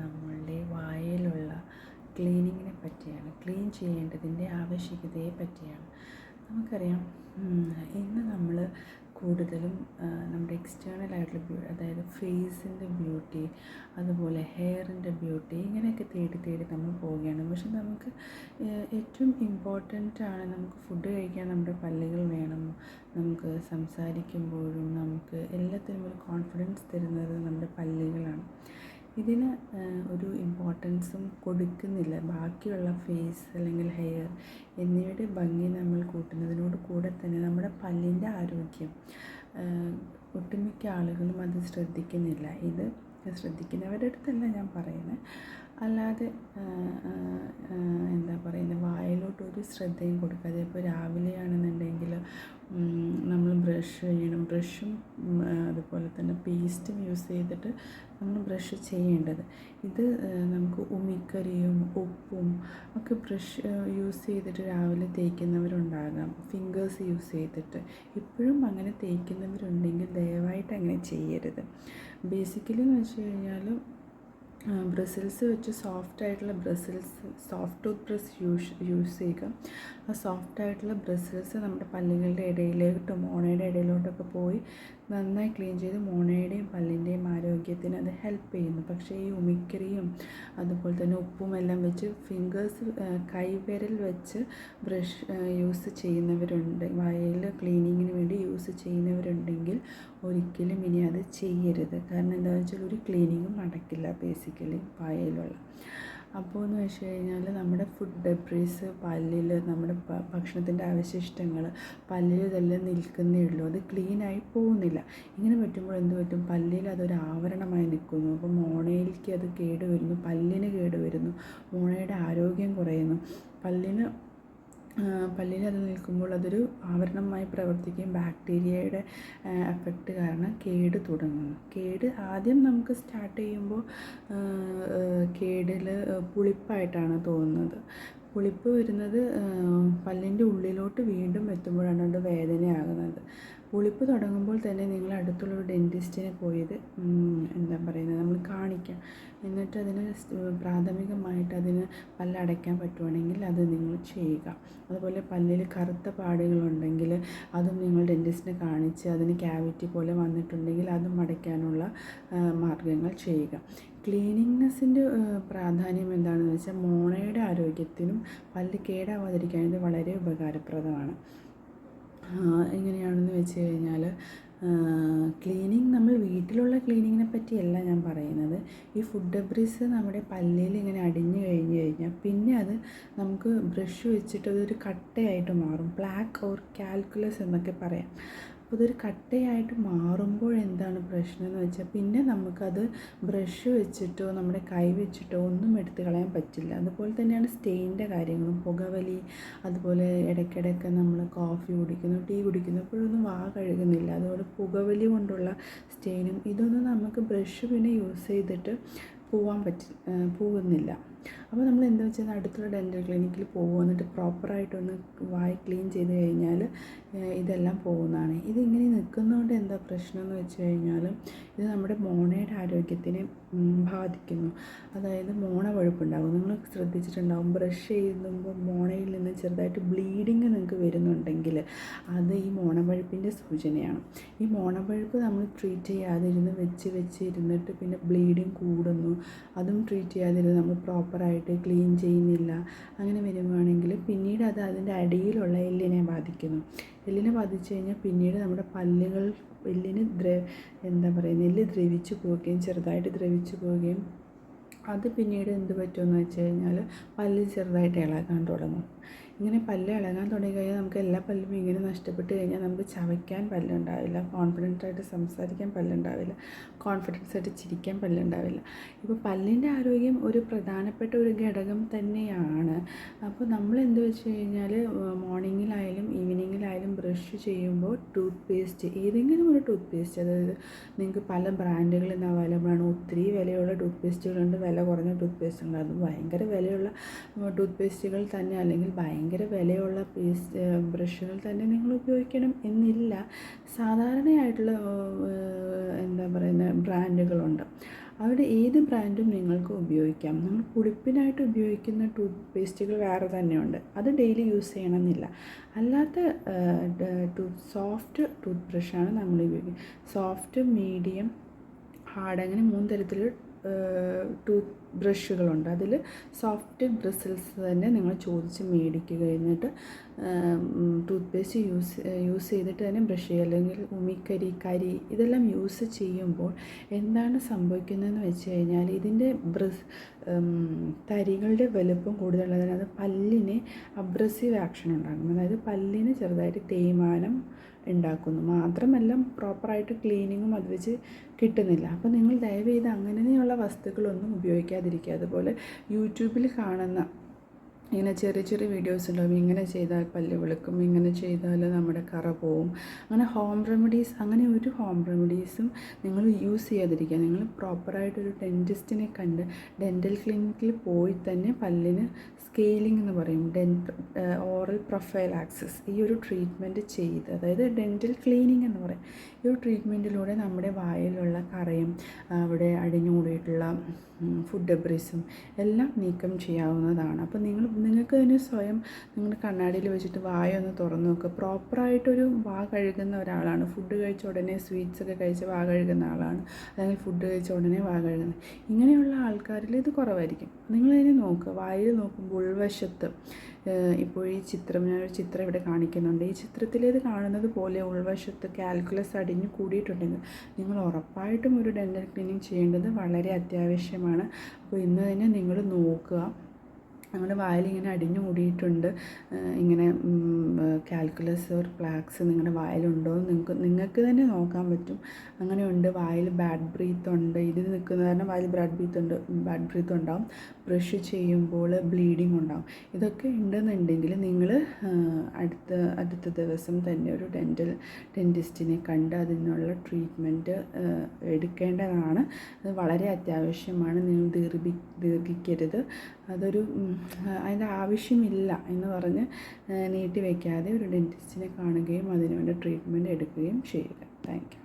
നമ്മളുടെ വായയിലുള്ള ക്ലീനിങ്ങിനെ പറ്റിയാണ്. ക്ലീൻ ചെയ്യേണ്ടതിന്റെ ആവശ്യകതയെ പറ്റിയാണ്. നമുക്കറിയാം ഇന്ന് നമ്മൾ കൂടുതലും നമ്മുടെ എക്സ്റ്റേണൽ ആയിട്ടുള്ള അതായത് ഫേസിന്റെ ബ്യൂട്ടി അതുപോലെ ഹെയറിന്റെ ബ്യൂട്ടി ഇങ്ങനെയൊക്കെ തേടി തേടി നമ്മൾ പോവുകയാണ്. പക്ഷെ നമുക്ക് ഏറ്റവും ഇമ്പോർട്ടന്റ് ആണ് നമുക്ക് ഫുഡ് കഴിക്കാൻ നമ്മുടെ പല്ലുകൾ വേണം. നമുക്ക് സംസാരിക്കുമ്പോഴും നമുക്ക് എല്ലാത്തിനും ഒരു കോൺഫിഡൻസ് തരുന്നത് നമ്മുടെ പല്ലുകളാണ് ഇതിന് ഒരു ഇമ്പോർട്ടൻസും കൊടുക്കുന്നില്ല. ബാക്കിയുള്ള ഫേസ് അല്ലെങ്കിൽ ഹെയർ എന്നിവയുടെ ഭംഗി നമ്മൾ കൂട്ടുന്നതിനോട് കൂടെ തന്നെ നമ്മുടെ പല്ലിന്റെ ആരോഗ്യം ഒട്ടുമിക്ക ആളുകളും അത് ശ്രദ്ധിക്കുന്നില്ല. ഇത് ശ്രദ്ധിക്കുന്നവരുടെ അടുത്തല്ല ഞാൻ പറയുന്നത് അല്ലാതെ എന്താ പറയുന്നത് വായിലോട്ട് ഒരു ശ്രദ്ധയും കൊടുക്കാതെ ഇപ്പോൾ രാവിലെ ആണെന്നുണ്ടെങ്കിൽ നമ്മൾ ബ്രഷ് ചെയ്യണം. ബ്രഷും അതുപോലെ തന്നെ പേസ്റ്റും യൂസ് ചെയ്തിട്ട് നമ്മൾ ബ്രഷ് ചെയ്യേണ്ടത്. ഇത് നമുക്ക് ഉമിക്കരിയും ഉപ്പും ഒക്കെ ബ്രഷ് യൂസ് ചെയ്തിട്ട് രാവിലെ തേക്കുന്നവരുണ്ടാകാം. ഫിംഗേഴ്സ് യൂസ് ചെയ്തിട്ട്. ഇപ്പോഴും അങ്ങനെ തേക്കുന്നവരുണ്ടെങ്കിൽ ദയവായിട്ട് അങ്ങനെ ചെയ്യരുത്. ബേസിക്കലി എന്ന് വെച്ച് കഴിഞ്ഞാൽ ബ്രസിൽസ് വെച്ച് സോഫ്റ്റ് ആയിട്ടുള്ള bristles soft toothbrush use use ചെയ്യുക. ആ സോഫ്റ്റ് ആയിട്ടുള്ള ബ്രസിൽസ് നമ്മുടെ പല്ലുകളുടെ ഇടയിലോട്ടും മോണയുടെ ഇടയിലോട്ടൊക്കെ പോയി നന്നായി ക്ലീൻ ചെയ്ത് മോണയുടെയും പല്ലിന്റെയും ആരോഗ്യത്തിന് അത് ഹെൽപ്പ് ചെയ്യുന്നു. പക്ഷേ ഈ ഉമിക്കറിയും അതുപോലെ തന്നെ ഉപ്പും എല്ലാം വെച്ച് ഫിംഗേഴ്സ് കൈവിരൽ വെച്ച് ബ്രഷ് യൂസ് ചെയ്യുന്നവരുണ്ട്. വായയിൽ ക്ലീനിങ്ങിന് വേണ്ടി യൂസ് ചെയ്യുന്നവരുണ്ടെങ്കിൽ ഒരിക്കലും ഇനി അത് ചെയ്യരുത്. കാരണം എന്താണെന്ന് വെച്ചാൽ ഒരു ക്ലീനിങ്ങും നടക്കില്ല ബേസിക്കലി വായയിലുള്ള അപ്പോൾ എന്ന് വെച്ച് കഴിഞ്ഞാൽ നമ്മുടെ ഫുഡ് ഡെബ്രീസ് പല്ലിൽ നമ്മുടെ ഭക്ഷണത്തിന്റെ അവശിഷ്ടങ്ങൾ പല്ലിൽ ഇതെല്ലാം നിൽക്കുന്നേ ഉള്ളൂ. അത് ക്ലീനായി പോകുന്നില്ല. ഇങ്ങനെ പറ്റുമ്പോൾ എന്ത് പറ്റും? പല്ലിൽ അതൊരു ആവരണമായി നിൽക്കുന്നു. അപ്പോൾ മോണയിലേക്ക് അത് കേടുവരുന്നു. പല്ലിന് കേടുവരുന്നു. മോണയുടെ ആരോഗ്യം കുറയുന്നു. പല്ലിന് പല്ലിൽ അത് നിൽക്കുമ്പോൾ അതൊരു ആവരണമായി പ്രവർത്തിക്കുകയും ബാക്ടീരിയയുടെ എഫക്റ്റ് കാരണം കേട് തുടങ്ങുന്നു. കേട് ആദ്യം നമുക്ക് സ്റ്റാർട്ട് ചെയ്യുമ്പോൾ കേടിൽ പുളിപ്പായിട്ടാണ് തോന്നുന്നത്. പുളിപ്പ് വരുന്നത് പല്ലിന്റെ ഉള്ളിലോട്ട് വീണ്ടും എത്തുമ്പോഴാണ് അത് വേദനയാകുന്നത്. പുളിപ്പ് തുടങ്ങുമ്പോൾ തന്നെ നിങ്ങൾ അടുത്തുള്ള ഒരു ഡെന്റിസ്റ്റിനെ പോയത് എന്താ പറയുന്നത് നമ്മൾ കാണിക്കാം. എന്നിട്ട് അതിന് പ്രാഥമികമായിട്ട് അതിന് പല്ലടയ്ക്കാൻ പറ്റുവാണെങ്കിൽ അത് നിങ്ങൾ ചെയ്യുക. അതുപോലെ പല്ലിൽ കറുത്ത പാടുകളുണ്ടെങ്കിൽ അതും നിങ്ങൾ ഡെന്റിസ്റ്റിനെ കാണിച്ച് അതിന് ക്യാവിറ്റി പോലെ വന്നിട്ടുണ്ടെങ്കിൽ അതും അടയ്ക്കാനുള്ള മാർഗങ്ങൾ ചെയ്യുക. ക്ലീനിങ്നെസ്സിന്റെ പ്രാധാന്യം എന്താണെന്ന് വെച്ചാൽ മോണയുടെ ആരോഗ്യത്തിനും പല്ല് കേടാവാതിരിക്കാൻ ഇത് വളരെ ഉപകാരപ്രദമാണ്. എങ്ങനെയാണെന്ന് വെച്ച് കഴിഞ്ഞാൽ ക്ലീനിങ് നമ്മൾ വീട്ടിലുള്ള ക്ലീനിങ്ങിനെ പറ്റിയല്ല ഞാൻ പറയുന്നത്. ഈ ഫുഡ് ഡെബ്രിസ് നമ്മുടെ പല്ലിൽ ഇങ്ങനെ അടിഞ്ഞു കഴിഞ്ഞ് കഴിഞ്ഞാൽ പിന്നെ അത് നമുക്ക് ബ്രഷ് വെച്ചിട്ട് അതൊരു കട്ടയായിട്ട് മാറും. ബ്ലാക്ക് ഓർ കാൽക്കുലസ് എന്നൊക്കെ പറയാം. അപ്പോൾ അതൊരു കട്ടയായിട്ട് മാറുമ്പോൾ എന്താണ് പ്രശ്നം എന്ന് വെച്ചാൽ പിന്നെ നമുക്കത് ബ്രഷ് വെച്ചിട്ടോ നമ്മുടെ കൈ വെച്ചിട്ടോ ഒന്നും എടുത്ത് കളയാൻ പറ്റില്ല. അതുപോലെ തന്നെയാണ് സ്റ്റെയിന്റെ കാര്യങ്ങളും. പുകവലി അതുപോലെ ഇടയ്ക്കിടയ്ക്ക് നമ്മൾ കോഫി കുടിക്കുന്നു ടീ കുടിക്കുന്നു അപ്പോഴൊന്നും വാ കഴുകുന്നില്ല. അതുപോലെ പുകവലി കൊണ്ടുള്ള സ്റ്റെയിനും ഇതൊന്നും നമുക്ക് ബ്രഷ് പിന്നെ യൂസ് ചെയ്തിട്ട് പോവാൻ പറ്റി പോകുന്നില്ല. അപ്പോൾ നമ്മൾ എന്താ വെച്ചാൽ അടുത്തുള്ള ഡെന്റൽ ക്ലിനിക്കിൽ പോകുക എന്നിട്ട് പ്രോപ്പറായിട്ടൊന്ന് വായി ക്ലീൻ ചെയ്ത് കഴിഞ്ഞാൽ ഇതെല്ലാം പോകുന്നതാണ്. ഇതിങ്ങനെ നിൽക്കുന്നതുകൊണ്ട് എന്താ പ്രശ്നം എന്ന് വെച്ച് കഴിഞ്ഞാൽ ഇത് നമ്മുടെ മോണയുടെ ആരോഗ്യത്തിനെ ബാധിക്കുന്നു. അതായത് മോണ വഴുപ്പുണ്ടാകും. നിങ്ങൾ ശ്രദ്ധിച്ചിട്ടുണ്ടാകും ബ്രഷ് ചെയ്യുമ്പോൾ മോണയിൽ നിന്ന് ചെറുതായിട്ട് ബ്ലീഡിങ് നിങ്ങൾക്ക് വരുന്നുണ്ടെങ്കിൽ അത് ഈ മോണവഴുപ്പിന്റെ സൂചനയാണ്. ഈ മോണവഴുപ്പ് നമ്മൾ ട്രീറ്റ് ചെയ്യാതിരുന്ന് വെച്ച് വെച്ച് ഇരുന്നിട്ട് പിന്നെ ബ്ലീഡിങ് കൂടുന്നു. അതും ട്രീറ്റ് ചെയ്യാതിരുന്ന് നമ്മൾ പ്രോപ്പറായിട്ട് ക്ലീൻ ചെയ്യുന്നില്ല. അങ്ങനെ വരുവാണെങ്കിൽ പിന്നീട് അത് അതിന്റെ അടിയിലുള്ള എല്ലിനെ ബാധിക്കുന്നു. എല്ലിനെ ബാധിച്ചു കഴിഞ്ഞാൽ പിന്നീട് നമ്മുടെ പല്ലുകൾ എല്ലിന് ദ്ര എന്താ പറയുക എല്ല് ദ്രവിച്ചു പോവുകയും ചെറുതായിട്ട് ദ്രവിച്ചു പോവുകയും അത് പിന്നീട് എന്ത് പറ്റുമെന്ന് വെച്ച് കഴിഞ്ഞാൽ പല്ല് ചെറുതായിട്ട് ഇളകാൻ തുടങ്ങും. ഇങ്ങനെ പല്ല് ഇളകാൻ തുടങ്ങി കഴിഞ്ഞാൽ നമുക്ക് എല്ലാ പല്ലും ഇങ്ങനെ നഷ്ടപ്പെട്ട് കഴിഞ്ഞാൽ നമുക്ക് ചവയ്ക്കാൻ പല്ലുണ്ടാവില്ല. കോൺഫിഡന്റ് ആയിട്ട് സംസാരിക്കാൻ പല്ലുണ്ടാവില്ല. കോൺഫിഡൻസ് ആയിട്ട് ചിരിക്കാൻ പല്ലുണ്ടാവില്ല. ഇപ്പോൾ പല്ലിന്റെ ആരോഗ്യം ഒരു പ്രധാനപ്പെട്ട ഒരു ഘടകം തന്നെയാണ്. അപ്പോൾ നമ്മൾ എന്ത് വെച്ച് കഴിഞ്ഞാൽ മോർണിംഗിലായാലും ഈവനിങ്ങിലായാലും ബ്രഷ് ചെയ്യുമ്പോൾ ടൂത്ത് പേസ്റ്റ് ഏതെങ്കിലും ഒരു ടൂത്ത് പേസ്റ്റ് അതായത് നിങ്ങൾക്ക് പല ബ്രാൻഡുകളിൽ നിന്ന് അവൈലബിൾ ആണ് ഒത്തിരി വിലയുള്ള ടൂത്ത് പേസ്റ്റുകളുണ്ട് വില കുറഞ്ഞ ടൂത്ത് പേസ്റ്റുണ്ട് അത് ഭയങ്കര വിലയുള്ള ടൂത്ത് പേസ്റ്റുകൾ തന്നെ അല്ലെങ്കിൽ ഭയങ്കര വിലയുള്ള പേസ്റ്റ് ബ്രഷുകൾ തന്നെ നിങ്ങൾ ഉപയോഗിക്കണം എന്നില്ല. സാധാരണയായിട്ടുള്ള എന്താ പറയുന്ന ബ്രാൻഡുകളുണ്ട്. അവിടെ ഏത് ബ്രാൻഡും നിങ്ങൾക്ക് ഉപയോഗിക്കാം. നമ്മൾ കുളിപ്പിനായിട്ട് ഉപയോഗിക്കുന്ന ടൂത്ത് പേസ്റ്റുകൾ വേറെ തന്നെയുണ്ട്. അത് ഡെയിലി യൂസ് ചെയ്യണമെന്നില്ല. അല്ലാത്ത ടൂത്ത് സോഫ്റ്റ് ടൂത്ത് ബ്രഷാണ് നമ്മൾ ഉപയോഗിക്കുന്നത് സോഫ്റ്റ് മീഡിയം ഹാർഡ് അങ്ങനെ മൂന്ന് തരത്തിൽ ടൂത്ത് ബ്രഷുകളുണ്ട്. അതിൽ സോഫ്റ്റ് ബ്രിസിൽസ് തന്നെ നിങ്ങൾ ചോദിച്ച് മേടിക്കുക എന്നിട്ട് ടൂത്ത് പേസ്റ്റ് യൂസ് യൂസ് ചെയ്തിട്ട് തന്നെ ബ്രഷ് ചെയ്യുക. അല്ലെങ്കിൽ ഉമിക്കരി കരി ഇതെല്ലാം യൂസ് ചെയ്യുമ്പോൾ എന്താണ് സംഭവിക്കുന്നതെന്ന് വെച്ച് കഴിഞ്ഞാൽ ഇതിന്റെ ബ്രസ് തരികളുടെ വലുപ്പം കൂടുതലുള്ളതിന് അത് പല്ലിന് അബ്രസീവ് ആക്ഷൻ ഉണ്ടാക്കും. അതായത് പല്ലിന് ചെറുതായിട്ട് തേയ്മാനം ഉണ്ടാക്കുന്നു. മാത്രമല്ല പ്രോപ്പറായിട്ട് ക്ലീനിങ്ങും അത് വെച്ച് കിട്ടുന്നില്ല. അപ്പോൾ നിങ്ങൾ ദയവ് ചെയ്ത് അങ്ങനെയുള്ള വസ്തുക്കളൊന്നും ഉപയോഗിക്കാതിരിക്കുക അതുപോലെ യൂട്യൂബിൽ കാണുന്ന ഇങ്ങനെ ചെറിയ ചെറിയ വീഡിയോസ് ഉണ്ടാവും ഇങ്ങനെ ചെയ്താൽ പല്ല് വിളക്കും. ഇങ്ങനെ ചെയ്താൽ നമ്മുടെ കറ പോവും. അങ്ങനെ ഹോം റെമഡീസ് അങ്ങനെ ഒരു ഹോം റെമഡീസും നിങ്ങൾ യൂസ് ചെയ്യാതിരിക്കുക. നിങ്ങൾ പ്രോപ്പറായിട്ടൊരു ഡെന്റിസ്റ്റിനെ കണ്ട് ഡെന്റൽ ക്ലിനിക്കിൽ പോയി തന്നെ പല്ലിന് സ്കെയിലിംഗ് എന്ന് പറയും. ഡെന്റ് ഓറൽ പ്രൊഫൈൽ ആക്സസ് ഈ ഒരു ട്രീറ്റ്മെന്റ് ചെയ്ത്. അതായത് ഡെന്റൽ ക്ലീനിങ് എന്ന് പറയും. ഈ ഒരു ട്രീറ്റ്മെന്റിലൂടെ നമ്മുടെ വായിലുള്ള കറയും അവിടെ അടിഞ്ഞുകൂടിയിട്ടുള്ള ഫുഡ് ഡെബ്രിസും എല്ലാം നീക്കം ചെയ്യാവുന്നതാണ്. അപ്പോൾ നിങ്ങൾ നിങ്ങൾക്ക് തന്നെ സ്വയം നിങ്ങൾ കണ്ണാടിയിൽ വെച്ചിട്ട് വായ ഒന്ന് തുറന്നു നോക്കുക പ്രോപ്പറായിട്ടൊരു വാ കഴുകുന്ന ഒരാളാണ്. ഫുഡ് കഴിച്ച ഉടനെ സ്വീറ്റ്സ് ഒക്കെ കഴിച്ച് വാ കഴുകുന്ന ആളാണ്. അല്ലെങ്കിൽ ഫുഡ് കഴിച്ച ഉടനെ വാ കഴുകുന്നത് ഇങ്ങനെയുള്ള ആൾക്കാരിൽ ഇത് കുറവായിരിക്കും. നിങ്ങൾ തന്നെ നോക്കുക വായിൽ നോക്കുമ്പോൾ ഉൾവശത്ത് ഇപ്പോൾ ഈ ചിത്രം ഞാനൊരു ചിത്രം ഇവിടെ കാണിക്കുന്നുണ്ട്. ഈ ചിത്രത്തിലേത് കാണുന്നത് പോലെ ഉൾവശത്ത് കാൽക്കുലസ് അടിഞ്ഞു കൂടിയിട്ടുണ്ടെങ്കിൽ നിങ്ങൾ ഉറപ്പായിട്ടും ഒരു ഡെന്റൽ ക്ലീനിങ് ചെയ്യേണ്ടത് വളരെ അത്യാവശ്യമാണ്. അപ്പോൾ ഇന്ന് തന്നെ നിങ്ങൾ നോക്കുക. നമ്മുടെ വായിലിങ്ങനെ അടിഞ്ഞു കൂടിയിട്ടുണ്ട് ഇങ്ങനെ കാൽക്കുലസ് ഓർ പ്ലാക്സ് നിങ്ങളുടെ വായിലുണ്ടോ എന്ന് നിങ്ങൾക്ക് നിങ്ങൾക്ക് തന്നെ നോക്കാൻ പറ്റും. അങ്ങനെയുണ്ട്. വായിൽ ബാഡ് ബ്രീത്ത് ഉണ്ട്. ഇതിൽ നിൽക്കുന്ന കാരണം വായിൽ ബ്രാഡ് ബ്രീത്ത് ഉണ്ട് ബാഡ് ബ്രീത്ത് ഉണ്ടാവും. ബ്രഷ് ചെയ്യുമ്പോൾ ബ്ലീഡിങ് ഉണ്ടാവും. ഇതൊക്കെ ഉണ്ടെന്നുണ്ടെങ്കിൽ നിങ്ങൾ അടുത്ത അടുത്ത ദിവസം തന്നെ ഒരു ഡെന്റൽ ഡെന്റിസ്റ്റിനെ കണ്ട് അതിനുള്ള ട്രീറ്റ്മെന്റ് എടുക്കേണ്ടതാണ്. അത് വളരെ അത്യാവശ്യമാണ്. നിങ്ങൾ ദീർഘി ദീർഘിക്കരുത്. അതൊരു അതിന്റെ ആവശ്യമില്ല എന്ന് പറഞ്ഞ് നീട്ടി വയ്ക്കാതെ ഒരു ഡെന്റിസ്റ്റിനെ കാണുകയും അതിനുവേണ്ട ട്രീറ്റ്മെന്റ് എടുക്കുകയും ചെയ്യുക. Thank you.